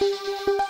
Música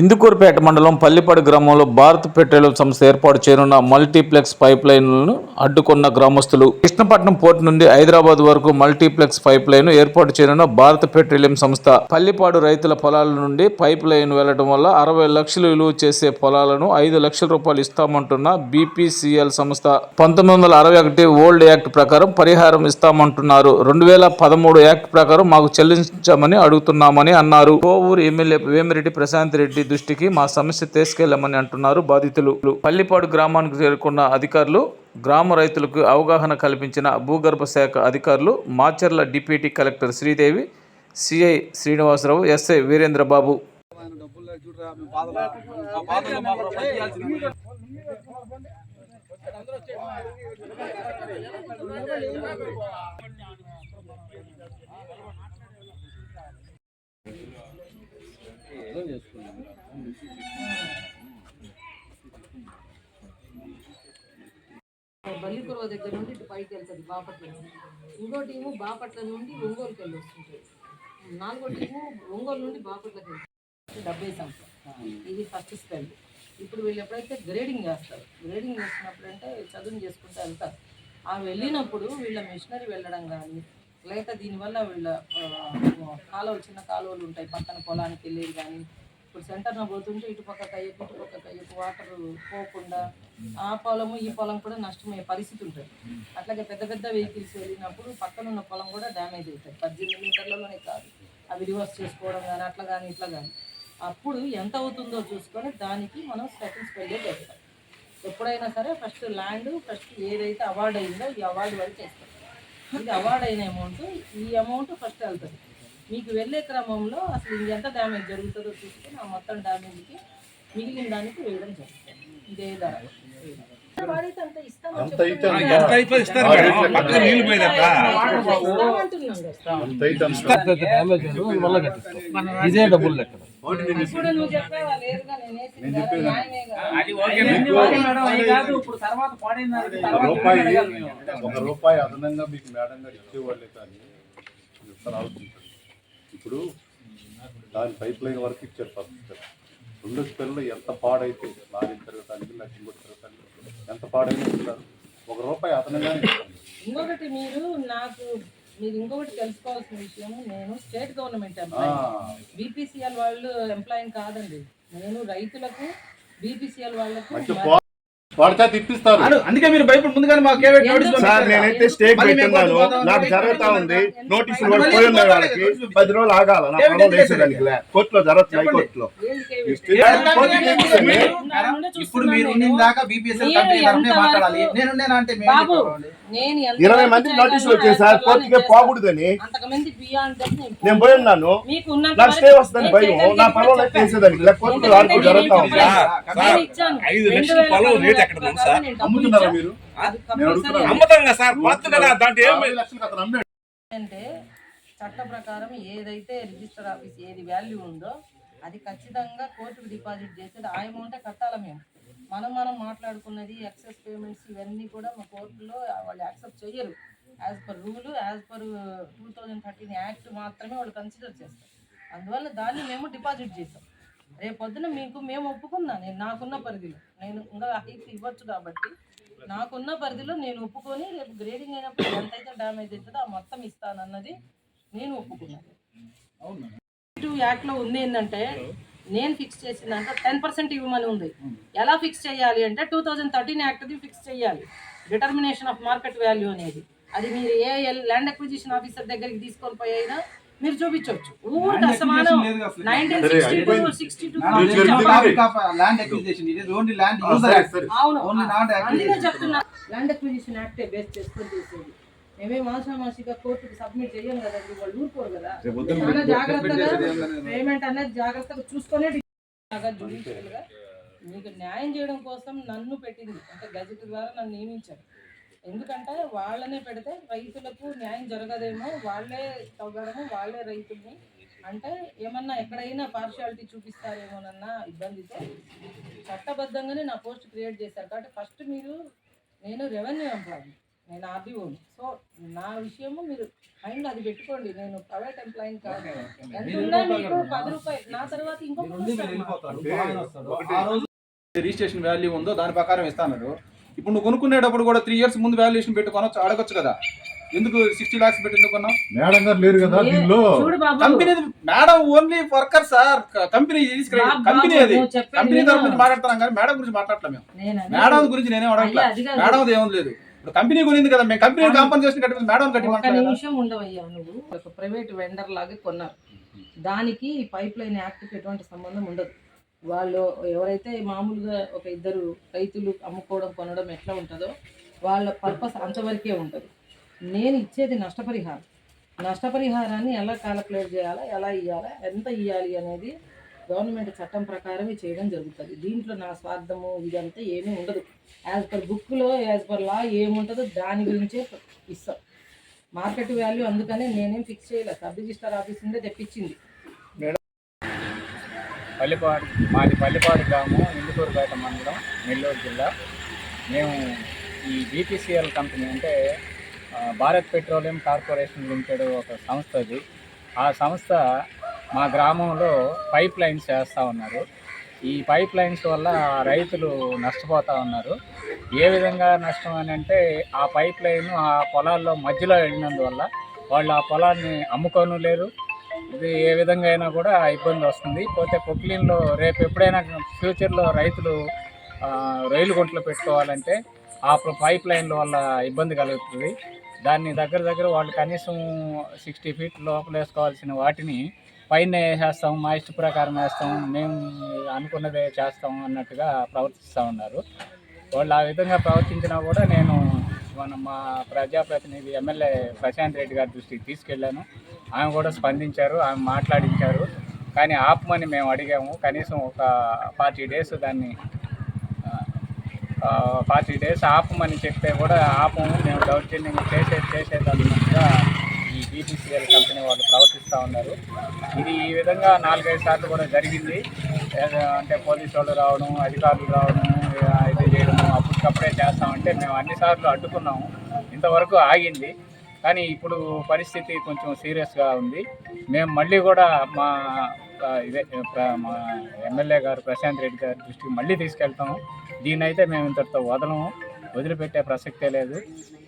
Indukurpet మండలం పల్లిపాడు గ్రామంలో Bharat petroleum సంస్థ ఏర్పాటు చేయనున్న మల్టీప్లెక్స్ పైప్ లైన్లను అడ్డుకున్న గ్రామస్తులు. కృష్ణపట్నం పోర్టు నుండి హైదరాబాద్ వరకు మల్టీప్లెక్స్ పైప్ లైన్ ఏర్పాటు చేయనున్న భారత పెట్రోలియం సంస్థ. పల్లిపాడు రైతుల పొలాల నుండి పైప్ లైన్ వెళ్ళడం వల్ల అరవై లక్షలు విలువ చేసే పొలాలను ఐదు లక్షల రూపాయలు ఇస్తామంటున్న బీపీసీఎల్ సంస్థ. పంతొమ్మిది వందల అరవై ఒకటి ఓల్డ్ యాక్ట్ ప్రకారం పరిహారం ఇస్తామంటున్నారు. రెండు వేల పదమూడు యాక్ట్ ప్రకారం మాకు చెల్లించమని అడుగుతున్నామని అన్నారు. కోవూరు ఎమ్మెల్యే వేమిరెడ్డి ప్రశాంత్ రెడ్డి దృష్టికి మా సమస్య తీసుకెళ్ళమని అంటున్నారు బాధితులు. పల్లిపాడు గ్రామానికి చేరుకున్న అధికారులు గ్రామ రైతులకు అవగాహన కల్పించిన భూగర్భ శాఖ అధికారులు Macherla deputy collector Sridevi CI Srinivasa Rao SI Veerendrababu. Ballipurava దగ్గర నుండి ఇటు పైకి వెళ్తుంది బాపట్ల నుండి. ఇంకో టీము బాపట్ల నుండి ఒంగోలుకి వెళ్ళి వస్తుంటుంది. నాలుగో టీము ఒంగోలు నుండి బాపట్లకి వెళ్తుంది. డెబ్బై సంవత్సరం ఇది ఫస్ట్ స్పెల్. ఇప్పుడు వీళ్ళు ఎప్పుడైతే గ్రేడింగ్ చేస్తారు గ్రేడింగ్ చేసినప్పుడు అంటే చదువుని చేసుకుంటూ వెళ్తారు. ఆ వెళ్ళినప్పుడు వీళ్ళ మిషనరీ వెళ్ళడం కానీ లేక దీనివల్ల వీళ్ళ కాలువలు చిన్న కాలువలు ఉంటాయి పక్కన పొలానికి వెళ్ళేది కానీ ఇప్పుడు సెంటర్న పోతుంటే ఇటు పక్క కయ్యకు ఇటు పక్క కయ్యకు వాటర్ పోకుండా ఆ పొలము ఈ పొలం కూడా నష్టమయ్యే పరిస్థితి ఉంటుంది. అట్లాగే పెద్ద పెద్ద వెహికల్స్ వెళ్ళినప్పుడు పక్కన ఉన్న పొలం కూడా డ్యామేజ్ అవుతుంది. పద్దెనిమిది మీటర్లలోనే కాదు. అవి రివర్స్ చేసుకోవడం కానీ అట్లా కానీ ఇట్లా కానీ అప్పుడు ఎంత అవుతుందో చూసుకొని దానికి మనం సెకండ్ చేస్తాం ఎప్పుడైనా సరే ఫస్ట్ ల్యాండ్ ఫస్ట్ ఏదైతే అవార్డు అయిందో ఈ అవార్డు వరకు చేస్తాం ఇది అవార్డు అయిన అమౌంట్ ఈ అమౌంట్ ఫస్ట్ వెళ్తుంది. మీకు వెళ్ళే క్రమంలో అసలు ఎంత డ్యామేజ్ జరుగుతుందో చూసుకొని ఆ మొత్తం డ్యామేజ్కి మిగిలిన దానికి వేయడం జరుగుతుంది. ఇదే ధర. ఇదే డబ్బులు లెక్క. ఇప్పుడు నువ్వు చెప్పావా లేదుగా నేను రూపాయి ఒక రూపాయి అదనంగా మీకు మేడం గారు ఇచ్చేవాళ్ళే కానీ ఇప్పుడు దాని పైప్ లైన్ వరకు ఇచ్చారు ఫస్ట్ స్టెప్ రెండు స్టెల్లో ఎంత పాడైతే లారీ తిరగటానికి కూడా తిరగటానికి ఎంత పాడైనా ఒక రూపాయి అదనంగానే ఇంకొకటి మీరు నాకు మీరు ఇంకొకటి తెలుసుకోవాల్సిన విషయం నేను స్టేట్ గవర్నమెంట్ ఎంప్లాయీ. బీపీసీఎల్ వాళ్ళు ఎంప్లాయీ కాదండి. నేను రైతులకు బీపీసీఎల్ వాళ్ళకు మంచి మరి- పా- వాడి చేత ఇప్పిస్తారు అందుకే మీరు భయపడి ముందుగానే మాకు కేవీ నోటీస్ ఎందుకు? సార్. నేనైతే మేము పెట్టున్నాను నాకు జరుగుతా. ఉంది నోటీసులు పోయి ఉన్నాయి వాళ్ళకి. పది రోజులు ఆగాల నా చేసేది? వేసేదానికి. కోర్టులో. నా నుండి ఇప్పుడు మీరు దాకా బీపీఎస్ఎల్ మాట్లాడాలి అంటే ఇరవై మంది నోటీసులు వచ్చాయి సార్ అంత కోర్టుకే పోకూడదని నేను నేను పోయి ఉన్నాను మీకు ఉన్నంత నాకు స్టే వరకు వస్తుందని భయం నా కూడా పొలం అయితే చెప్పాను. వేసేదానికి. కోర్టులో ఆడుకో జరుగుతా ఉంది. ఐదు లక్షల పొలం రేట్ ఎక్కడ అమ్ముతున్నారా. మీరు. అమ్ముతాం కదా సార్ కొత్త కదా దాంట్లో అంటే చట్ట ప్రకారం ఏదైతే రిజిస్టర్ ఆఫీస్ ఏది వాల్యూ ఉందో అది ఖచ్చితంగా కోర్టుకు డిపాజిట్ చేసేది ఆ అమౌంటే కట్టాలి మేము. మనం మనం మాట్లాడుకున్నది ఎక్సెస్ పేమెంట్స్ ఇవన్నీ కూడా మా కోర్టులో వాళ్ళు యాక్సెప్ట్ చేయరు as per rule as per two thousand thirteen act మాత్రమే వాళ్ళు కన్సిడర్ చేస్తారు. అందువల్ల దాన్ని మేము డిపాజిట్ చేసాం. రేపు పొద్దున మీకు మేము ఒప్పుకున్నా నేను నాకున్న పరిధిలో. నేను ఇంకా హైట్ ఇవ్వచ్చు కాబట్టి నాకున్న పరిధిలో నేను ఒప్పుకొని రేపు గ్రేడింగ్ అయినప్పుడు ఎంతైతే డ్యామేజ్ అవుతుందో ఆ మొత్తం ఇస్తానన్నది నేను ఒప్పుకున్నాను టూ యాక్ట్లో ఉంది ఏంటంటే నేను ఫిక్స్ చేసిందంటే టెన్ పర్సెంట్ ఇవ్వమని ఉంది. ఎలా ఫిక్స్ చేయాలి అంటే టూ థౌజండ్ థర్టీన్ యాక్ట్ది ఫిక్స్ చేయాలి. డిటర్మినేషన్ ఆఫ్ మార్కెట్ వాల్యూ అనేది. అది మీరు ఏ ల్యాండ్ అక్విజిషన్ ఆఫీసర్ దగ్గరికి తీసుకొని పోయి అయినా మీరు చూపించవచ్చు. ఊరికి అసమానం. Nineteen sixty two. Sixty two అందుకే అక్విజిషన్ చెప్తున్నా. ల్యాండ్ అక్విజిషన్ యాక్టే బేస్ చేసుకొని చేసేది. మేమే మాసామాసిగా కోర్టుకి సబ్మిట్ చేయం కదండి వాళ్ళు ఊరుకోరు కదా. చాలా జాగ్రత్తగా పేమెంట్ అనేది జాగ్రత్తగా చూసుకునే జుడిషియల్గా మీకు న్యాయం చేయడం కోసం నన్ను పెట్టింది. అంటే గజెట్ ద్వారా నన్ను నియమించారు. ఎందుకంటే వాళ్ళనే పెడితే రైతులకు న్యాయం జరగదేమో వాళ్ళే తవ్వడము వాళ్ళే రైతుల్ని. అంటే ఏమన్నా ఎక్కడైనా పార్షియాలిటీ చూపిస్తారేమోనన్న ఇబ్బందితో చట్టబద్ధంగానే నా పోస్ట్ క్రియేట్ చేశారు. కాబట్టి ఫస్ట్ మీరు నేను రెవెన్యూ ఎంప్లాయీ నేను ఆర్డీఓని సో నా. విషయము మీరు మైండ్ అది పెట్టుకోండి. నేను ప్రైవేట్ ఎంప్లాయీ కాదు. ఎంత ఉన్నా మీకు పది రూపాయలు. నా తర్వాత ఇంకొక రిజిస్ట్రేషన్ వాల్యూ ఉందో దాని ప్రకారం ఇస్తాను ఇప్పుడు నువ్వు కొనుక్కునేటప్పుడు కూడా త్రీ ఇయర్స్ ముందు వాల్యుయేషన్ పెట్టుకోనొచ్చు అడగొచ్చు కదా. ఎందుకు సిక్స్టీ లాక్స్ పెట్టి ఎందుకు కొన్నావు? మేడం గారు లేరు కదా దీనిలో. Company madam only worker sir. Company company అది. కంపెనీ విను. నుంచి మాట్లాడుతున్నాం కానీ మేడం గురించి మాట్లాడట్లేదు మేము. మేడం గురించి నేనేం అడగట్లేదు. మేడం ఏం లేదు. ఇప్పుడు కంపెనీ గురించి కదా మేము కంపెనీ కాంపన్సేషన్ కట్టి మేడం కట్టి ఒక్క మాట్లాడాలి నిమిషం ఉండవయ్యా నువ్వు. ఒక ప్రైవేట్ వెండర్ లాగా కొన్నారు. దానికి పైప్ లైన్ యాక్ట్కి ఎటువంటి సంబంధం ఉండదు. వాళ్ళు ఎవరైతే మామూలుగా ఒక ఇద్దరు రైతులు అమ్ముకోవడం కొనడం ఎట్లా ఉంటుందో వాళ్ళ పర్పస్ అంతవరకే ఉంటుంది. నేను ఇచ్చేది నష్టపరిహారం. నష్టపరిహారాన్ని ఎలా క్యాలిక్యులేట్ చేయాలా ఎలా ఇవ్వాలా ఎంత ఇవ్వాలి అనేది గవర్నమెంట్ చట్టం ప్రకారమే చేయడం జరుగుతుంది. దీంట్లో నా స్వార్థము ఇదంతా ఏమీ ఉండదు. యాజ్ పర్ బుక్లో యాజ్ పర్ లా ఏముంటుందో దాని గురించే ఇస్తాం. మార్కెట్ వాల్యూ అందుకనే నేనేం ఫిక్స్ చేయలేదు సబ్ రిజిస్టర్ ఆఫీస్ నుండే తెప్పించింది. పల్లిపాడు మాది పల్లిపాడు గ్రామం ఇందుకూరుపేట మండలం నెల్లూరు జిల్లా. మేము ఈ బీపీసీఎల్ కంపెనీ అంటే భారత్ పెట్రోలియం కార్పొరేషన్ లిమిటెడ్ ఒక సంస్థ అది. ఆ సంస్థ మా గ్రామంలో పైప్ లైన్స్ చేస్తూ ఉన్నారు. ఈ పైప్ లైన్స్ వల్ల రైతులు నష్టపోతూ ఉన్నారు. ఏ విధంగా నష్టం అని అంటే ఆ పైప్ లైన్ ఆ పొలాల్లో మధ్యలో వెళ్ళినందువల్ల వాళ్ళు ఆ పొలాన్ని అమ్ముకోను లేరు ఇది ఏ విధంగా అయినా కూడా ఇబ్బంది వస్తుంది. పోతే పొక్లీన్లో రేపు ఎప్పుడైనా ఫ్యూచర్లో రైతులు రైలు గుంటలు పెట్టుకోవాలంటే ఆ పైప్ లైన్ల వల్ల ఇబ్బంది కలుగుతుంది. దాన్ని దగ్గర దగ్గర వాళ్ళు కనీసం సిక్స్టీ ఫీట్ లోపల వేసుకోవాల్సిన వాటిని పైన వేసేస్తాం మా ఇష్ట ప్రకారం వేస్తాం మేము అనుకున్నదే చేస్తాం అన్నట్టుగా ప్రవర్తిస్తూ ఉన్నారు. వాళ్ళు ఆ విధంగా ప్రవర్తించినా కూడా నేను మన మా ప్రజాప్రతినిధి ఎమ్మెల్యే ప్రశాంత్ రెడ్డి గారి దృష్టికి తీసుకెళ్ళాను. ఆమె కూడా స్పందించారు ఆమె మాట్లాడించారు. కానీ ఆపమని మేము అడిగాము. కనీసం ఒక ఫార్టీ డేస్ దాన్ని ఫార్టీ డేస్ ఆపమని చెప్తే కూడా ఆపము. మేము దౌర్జన్యం చేసేది చేసేదన్నట్టుగా ఈ బీపీసీఎల్ కంపెనీ వాళ్ళు ప్రవర్తిస్తూ ఉన్నారు. ఇది ఈ విధంగా నాలుగైదు సార్లు కూడా జరిగింది. ఏదో అంటే పోలీసు వాళ్ళు రావడం అధికారులు రావడం ఇది చేయడం అప్పటికప్పుడే చేస్తామంటే మేము అన్నిసార్లు అడ్డుకున్నాము. ఇంతవరకు ఆగింది. కానీ ఇప్పుడు పరిస్థితి కొంచెం సీరియస్గా ఉంది. మేము మళ్ళీ కూడా మా ఇదే మా ఎమ్మెల్యే గారు ప్రశాంత్ రెడ్డి గారి దృష్టికి మళ్ళీ తీసుకెళ్తాము. దీని అయితే మేము ఇంతటితో వదలము. వదిలిపెట్టే ప్రసక్తే లేదు.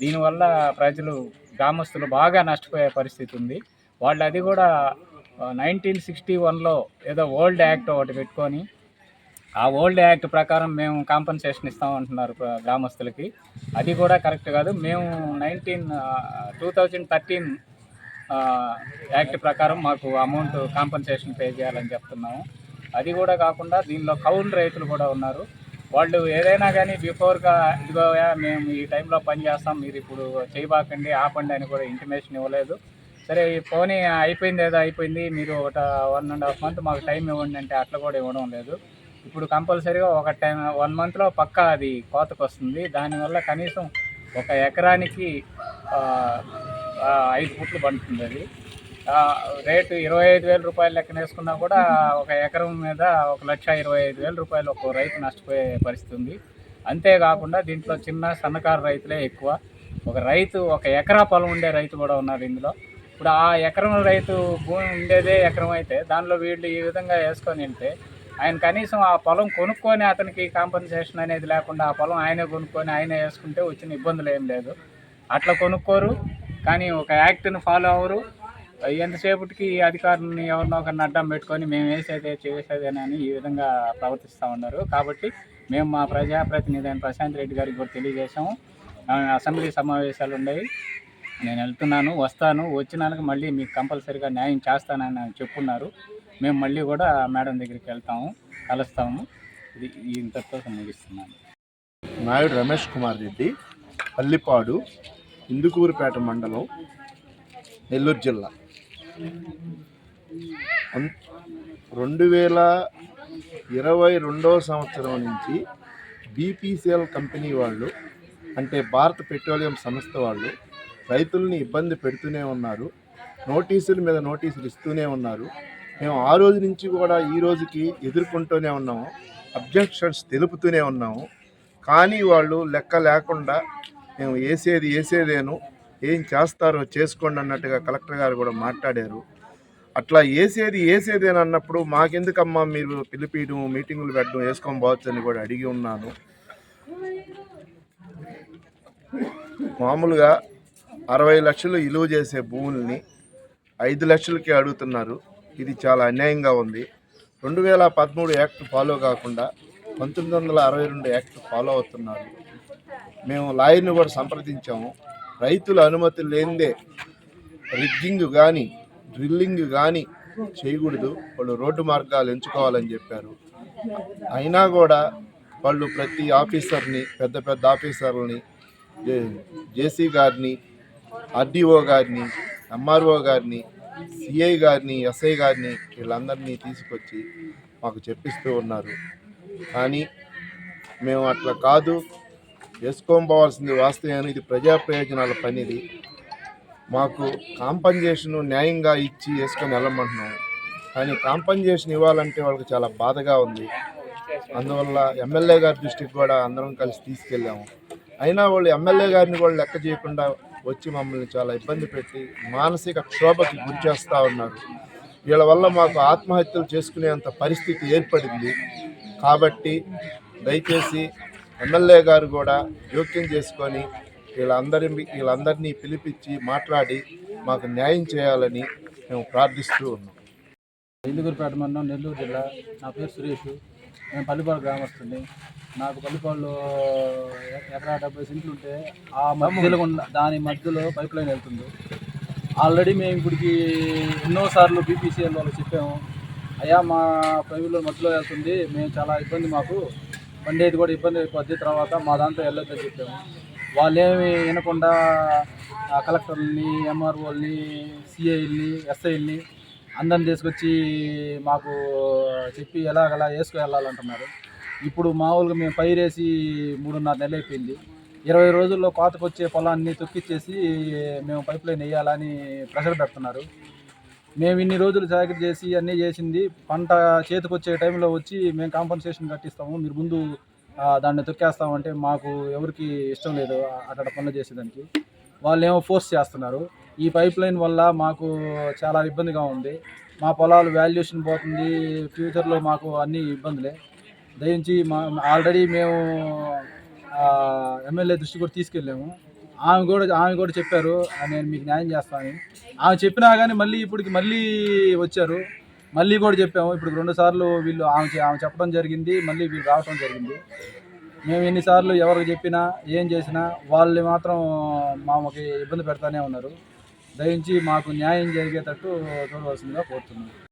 దీనివల్ల ప్రజలు గ్రామస్తులు బాగా నష్టపోయే పరిస్థితి ఉంది. వాళ్ళు అది కూడా నైన్టీన్ సిక్స్టీ వన్లో ఏదో ఓల్డ్ యాక్ట్ ఒకటి పెట్టుకొని ఆ ఓల్డ్ యాక్ట్ ప్రకారం మేము కాంపన్సేషన్ ఇస్తామంటున్నారు అంటున్నారు గ్రామస్తులకి. అది కూడా కరెక్ట్ కాదు. మేము nineteen two thousand thirteen act ప్రకారం మాకు అమౌంట్ కాంపన్సేషన్ పే చేయాలని చెప్తున్నాము. అది కూడా కాకుండా దీనిలో కౌలు రైతులు కూడా ఉన్నారు. వాళ్ళు ఏదైనా కానీ బిఫోర్గా ఇదిగో మేము ఈ టైంలో పని చేస్తాం మీరు ఇప్పుడు చేయబాకండి ఆపండి అని కూడా ఇంటిమేషన్ ఇవ్వలేదు. సరే ఈ పోనీ అయిపోయింది ఏదో అయిపోయింది మీరు ఒక వన్ అండ్ హాఫ్ మంత్ మాకు టైం ఇవ్వండి అంటే అట్లా కూడా ఇవ్వడం లేదు. ఇప్పుడు కంపల్సరీగా ఒక టైం వన్ మంత్లో పక్కా అది కోతకు వస్తుంది దానివల్ల కనీసం ఒక ఎకరానికి ఐదు ఫుట్లు పండుతుంది అది. రేటు ఇరవై ఐదు వేల రూపాయలు లెక్కన వేసుకున్నా కూడా ఒక ఎకరం మీద ఒక లక్ష ఇరవై ఐదు వేల రూపాయలు ఒక రైతు నష్టపోయే పరిస్థితి ఉంది. అంతేకాకుండా దీంట్లో చిన్న సన్నకారు రైతులే ఎక్కువ. ఒక రైతు ఒక ఎకరా పొలం ఉండే రైతు కూడా ఉన్నారు ఇందులో. ఇప్పుడు ఆ ఎకరం రైతు భూమి ఉండేదే ఎకరం అయితే దానిలో వీళ్ళు ఈ విధంగా వేసుకొని వెళ్తే ఆయన కనీసం ఆ పొలం కొనుక్కొని అతనికి కాంపన్సేషన్ అనేది లేకుండా ఆ పొలం ఆయనే కొనుక్కొని ఆయనే వేసుకుంటే వచ్చిన ఇబ్బందులు ఏం లేదు. అట్లా కొనుక్కోరు కానీ ఒక యాక్ట్ని ఫాలో అవ్వరు. ఎంతసేపటికి ఈ అధికారులని ఎవరినో ఒకరిని అడ్డం పెట్టుకొని మేము వేసేదే చేసేదేనని ఈ విధంగా ప్రవర్తిస్తూ ఉన్నారు. కాబట్టి మేము మా ప్రజాప్రతినిధి అయిన ప్రశాంత్ రెడ్డి గారికి కూడా తెలియజేశాము. అసెంబ్లీ సమావేశాలు ఉన్నాయి. నేను వెళ్తున్నాను వస్తాను వచ్చినాక మళ్ళీ మీకు కంపల్సరీగా న్యాయం చేస్తానని చెప్పున్నారు మేము మళ్ళీ కూడా మేడం దగ్గరికి వెళ్తాము కలుస్తాము. ఇది ఇంతతో ముగిస్తున్నాను. నాయుడు రమేష్ కుమార్ రెడ్డి పల్లిపాడు ఇందుకూరుపేట మండలం నెల్లూరు జిల్లా. రెండు వేల ఇరవై రెండవ సంవత్సరం నుంచి బీపీసీఎల్ కంపెనీ వాళ్ళు అంటే భారత పెట్రోలియం సంస్థ వాళ్ళు రైతుల్ని ఇబ్బంది పెడుతూనే ఉన్నారు. నోటీసుల మీద నోటీసులు ఇస్తూనే ఉన్నారు. మేము ఆ రోజు నుంచి కూడా ఈ రోజుకి ఎదుర్కొంటూనే ఉన్నాము. అబ్జెక్షన్స్ తెలుపుతూనే ఉన్నాము. కానీ వాళ్ళు లెక్క లేకుండా మేము వేసేది వేసేదేను ఏం చేస్తారో చేసుకోండి అన్నట్టుగా కలెక్టర్ గారు కూడా మాట్లాడారు. అట్లా వేసేది వేసేదేని అన్నప్పుడు మాకెందుకమ్మా మీరు పిలిపియడం మీటింగులు పెట్టడం వేసుకొని పోవచ్చు అని కూడా అడిగి ఉన్నాను. మామూలుగా అరవై లక్షలు ఇలువ చేసే భూముల్ని ఐదు లక్షలకి అడుగుతున్నారు. ఇది చాలా అన్యాయంగా ఉంది. రెండు వేల పదమూడు యాక్ట్ ఫాలో కాకుండా పంతొమ్మిది వందల అరవై రెండు యాక్ట్ ఫాలో అవుతున్నారు. మేము లాయర్ని కూడా సంప్రదించాము. రైతుల అనుమతి లేనిదే రిగ్గింగ్ కానీ డ్రిల్లింగ్ కానీ చేయకూడదు. వాళ్ళు రోడ్డు మార్గాలు ఎంచుకోవాలని చెప్పారు. అయినా కూడా వాళ్ళు ప్రతి ఆఫీసర్ని పెద్ద పెద్ద ఆఫీసర్లని జేసీ గారిని ఆర్డీఓ గారిని ఎంఆర్ఓ గారిని సిఐ గారిని ఎస్ఐ గారిని వీళ్ళందరినీ తీసుకొచ్చి మాకు చెప్పిస్తూ ఉన్నారు. కానీ మేము అట్లా కాదు. వేసుకోబోవాల్సింది వాస్తవం ఇది ప్రజా ప్రయోజనాల పనిది. మాకు కాంపన్సేషన్ న్యాయంగా ఇచ్చి వేసుకొని వెళ్ళమంటున్నాము కానీ కాంపన్సేషన్ ఇవ్వాలంటే వాళ్ళకి చాలా బాధగా ఉంది. అందువల్ల ఎమ్మెల్యే గారి దృష్టికి కూడా అందరం కలిసి తీసుకెళ్ళాము. అయినా వాళ్ళు ఎమ్మెల్యే గారిని కూడా లెక్క చేయకుండా వచ్చి మమ్మల్ని చాలా ఇబ్బంది పెట్టి మానసిక క్షోభకి గురి చేస్తూ ఉన్నారు. వీళ్ళ వల్ల మాకు ఆత్మహత్యలు చేసుకునేంత పరిస్థితి ఏర్పడింది. కాబట్టి దయచేసి ఎమ్మెల్యే గారు కూడా జోక్యం చేసుకొని వీళ్ళందరి వీళ్ళందరినీ పిలిపించి మాట్లాడి మాకు న్యాయం చేయాలని మేము ప్రార్థిస్తూ ఉన్నాం. ఇందుగురిపేట మండలం నెల్లూరు జిల్లా నా పేరు సురేష్. నేను పల్లిపాడు గ్రామస్తుని. నాకు పల్లిపాడులో ఎకరా డెబ్బై సెంట్లు ఉంటే ఆ మధ్యలో ఉన్న దాని మధ్యలో పైప్ లైన్ వెళ్తుంది. ఆల్రెడీ మేము ఇప్పటికి ఎన్నోసార్లు బీపీసీఎల్ వాళ్ళు చెప్పాము అయ్యా మా పైపులో మధ్యలో వెళ్తుంది మేము చాలా ఇబ్బంది మాకు. పండేది కూడా ఇబ్బంది అయిపోద్ది తర్వాత మా దాంట్లో వెళ్ళొద్దని చెప్పాము. వాళ్ళేమి వినకుండా ఆ కలెక్టర్ని ఎంఆర్ఓల్ని సిఐల్ని ఎస్ఐల్ని అందరిని తీసుకొచ్చి మాకు చెప్పి ఎలాగలా వేసుకువెళ్ళాలంటున్నారు. ఇప్పుడు మామూలుగా మేము పైరేసి మూడున్నర నెలలు అయిపోయింది ఇరవై రోజుల్లో కోతకొచ్చే పొలాన్ని తొక్కిచ్చేసి మేము పైప్ లైన్ వేయాలని ప్రెషర్ పెడుతున్నారు. మేము ఇన్ని రోజులు జాగ్రత్త చేసి అన్నీ చేసింది పంట చేతికొచ్చే టైంలో వచ్చి మేము కాంపన్సేషన్ కట్టిస్తాము మీరు ముందు దాన్ని తొక్కేస్తామంటే మాకు ఎవరికి ఇష్టం లేదు అక్కడ పనులు చేసేదానికి. వాళ్ళు ఏమో ఫోర్స్ చేస్తున్నారు. ఈ పైప్ లైన్ వల్ల మాకు చాలా ఇబ్బందిగా ఉంది. మా పొలాలు వాల్యుయేషన్ పోతుంది. ఫ్యూచర్లో మాకు అన్ని ఇబ్బందులే. దయించి మా ఆల్రెడీ మేము ఎమ్మెల్యే దృష్టి కూడా తీసుకెళ్ళాము. ఆమె కూడా ఆమె కూడా చెప్పారు నేను మీకు న్యాయం చేస్తానని ఆమె చెప్పినా కానీ మళ్ళీ ఇప్పటికి మళ్ళీ వచ్చారు. మళ్ళీ కూడా చెప్పాము. ఇప్పుడు రెండు సార్లు వీళ్ళు ఆమె ఆమె చెప్పడం జరిగింది. మళ్ళీ వీళ్ళు రావడం జరిగింది. మేము ఎన్నిసార్లు ఎవరికి చెప్పినా ఏం చేసినా వాళ్ళు మాత్రం మామకి ఇబ్బంది పెడతానే ఉన్నారు. దయించి మాకు న్యాయం జరిగేటట్టు చూడవలసిందిగా కోరుతున్నాను